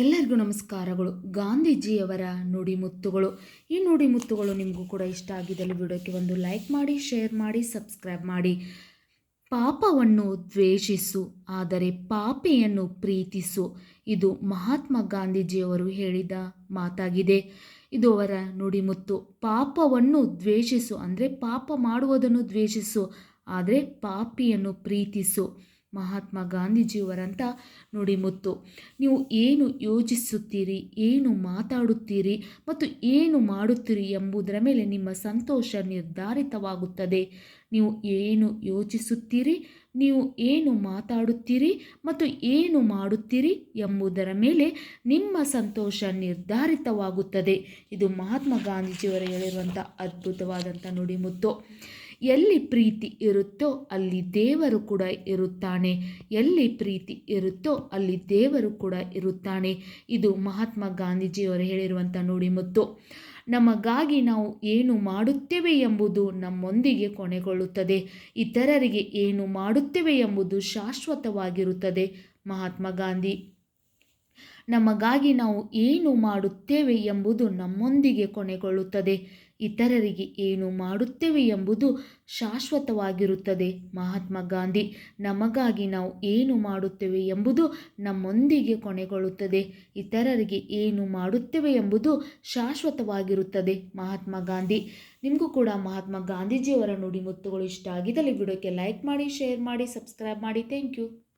ಎಲ್ಲರಿಗೂ ನಮಸ್ಕಾರಗಳು. ಗಾಂಧೀಜಿಯವರ ನುಡಿಮುತ್ತುಗಳು. ಈ ನುಡಿಮುತ್ತುಗಳು ನಿಮಗೂ ಕೂಡ ಇಷ್ಟ ಆಗಿದ್ದಲ್ಲಿ ವಿಡಿಯೋಕ್ಕೆ ಒಂದು ಲೈಕ್ ಮಾಡಿ, ಶೇರ್ ಮಾಡಿ, ಸಬ್ಸ್ಕ್ರೈಬ್ ಮಾಡಿ. ಪಾಪವನ್ನು ದ್ವೇಷಿಸು, ಆದರೆ ಪಾಪಿಯನ್ನು ಪ್ರೀತಿಸು. ಇದು ಮಹಾತ್ಮ ಗಾಂಧೀಜಿಯವರು ಹೇಳಿದ ಮಾತಾಗಿದೆ. ಇದು ಅವರ ನುಡಿಮುತ್ತು. ಪಾಪವನ್ನು ದ್ವೇಷಿಸು, ಅಂದರೆ ಪಾಪ ಮಾಡುವುದನ್ನು ದ್ವೇಷಿಸು, ಆದರೆ ಪಾಪಿಯನ್ನು ಪ್ರೀತಿಸು. ಮಹಾತ್ಮ ಗಾಂಧೀಜಿಯವರಂಥ ನುಡಿಮುತ್ತು ನೀವು ಏನು ಯೋಚಿಸುತ್ತೀರಿ, ಏನು ಮಾತಾಡುತ್ತೀರಿ ಮತ್ತು ಏನು ಮಾಡುತ್ತೀರಿ ಎಂಬುದರ ಮೇಲೆ ನಿಮ್ಮ ಸಂತೋಷ ನಿರ್ಧಾರಿತವಾಗುತ್ತದೆ. ನೀವು ಏನು ಯೋಚಿಸುತ್ತೀರಿ, ನೀವು ಏನು ಮಾತಾಡುತ್ತೀರಿ ಮತ್ತು ಏನು ಮಾಡುತ್ತೀರಿ ಎಂಬುದರ ಮೇಲೆ ನಿಮ್ಮ ಸಂತೋಷ ನಿರ್ಧಾರಿತವಾಗುತ್ತದೆ. ಇದು ಮಹಾತ್ಮ ಗಾಂಧೀಜಿಯವರು ಹೇಳಿರುವಂಥ ಅದ್ಭುತವಾದಂಥ ನುಡಿಮುತ್ತು ಎಲ್ಲಿ ಪ್ರೀತಿ ಇರುತ್ತೋ ಅಲ್ಲಿ ದೇವರು ಕೂಡ ಇರುತ್ತಾನೆ. ಎಲ್ಲಿ ಪ್ರೀತಿ ಇರುತ್ತೋ ಅಲ್ಲಿ ದೇವರು ಕೂಡ ಇರುತ್ತಾನೆ. ಇದು ಮಹಾತ್ಮ ಗಾಂಧೀಜಿಯವರು ಹೇಳಿರುವಂಥ ನುಡಿಮುತ್ತು ನಮಗಾಗಿ ನಾವು ಏನು ಮಾಡುತ್ತೇವೆ ಎಂಬುದು ನಮ್ಮೊಂದಿಗೆ ಕೊನೆಗೊಳ್ಳುತ್ತದೆ. ಇತರರಿಗೆ ಏನು ಮಾಡುತ್ತೇವೆ ಎಂಬುದು ಶಾಶ್ವತವಾಗಿರುತ್ತದೆ. ಮಹಾತ್ಮ ಗಾಂಧಿ ನಮಗಾಗಿ ನಾವು ಏನು ಮಾಡುತ್ತೇವೆ ಎಂಬುದು ನಮ್ಮೊಂದಿಗೆ ಕೊನೆಗೊಳ್ಳುತ್ತದೆ. ಇತರರಿಗೆ ಏನು ಮಾಡುತ್ತೇವೆ ಎಂಬುದು ಶಾಶ್ವತವಾಗಿರುತ್ತದೆ. ಮಹಾತ್ಮ ಗಾಂಧಿ, ನಮಗಾಗಿ ನಾವು ಏನು ಮಾಡುತ್ತೇವೆ ಎಂಬುದು ನಮ್ಮೊಂದಿಗೆ ಕೊನೆಗೊಳ್ಳುತ್ತದೆ. ಇತರರಿಗೆ ಏನು ಮಾಡುತ್ತೇವೆ ಎಂಬುದು ಶಾಶ್ವತವಾಗಿರುತ್ತದೆ. ಮಹಾತ್ಮ ಗಾಂಧಿ, ನಿಮಗೂ ಕೂಡ ಮಹಾತ್ಮ ಗಾಂಧೀಜಿಯವರ ನುಡಿಮುತ್ತುಗಳು ಇಷ್ಟ ಆಗಿದ್ದಲ್ಲಿ ವಿಡಿಯೋಕ್ಕೆ ಲೈಕ್ ಮಾಡಿ, ಶೇರ್ ಮಾಡಿ, ಸಬ್ಸ್ಕ್ರೈಬ್ ಮಾಡಿ. Thank you.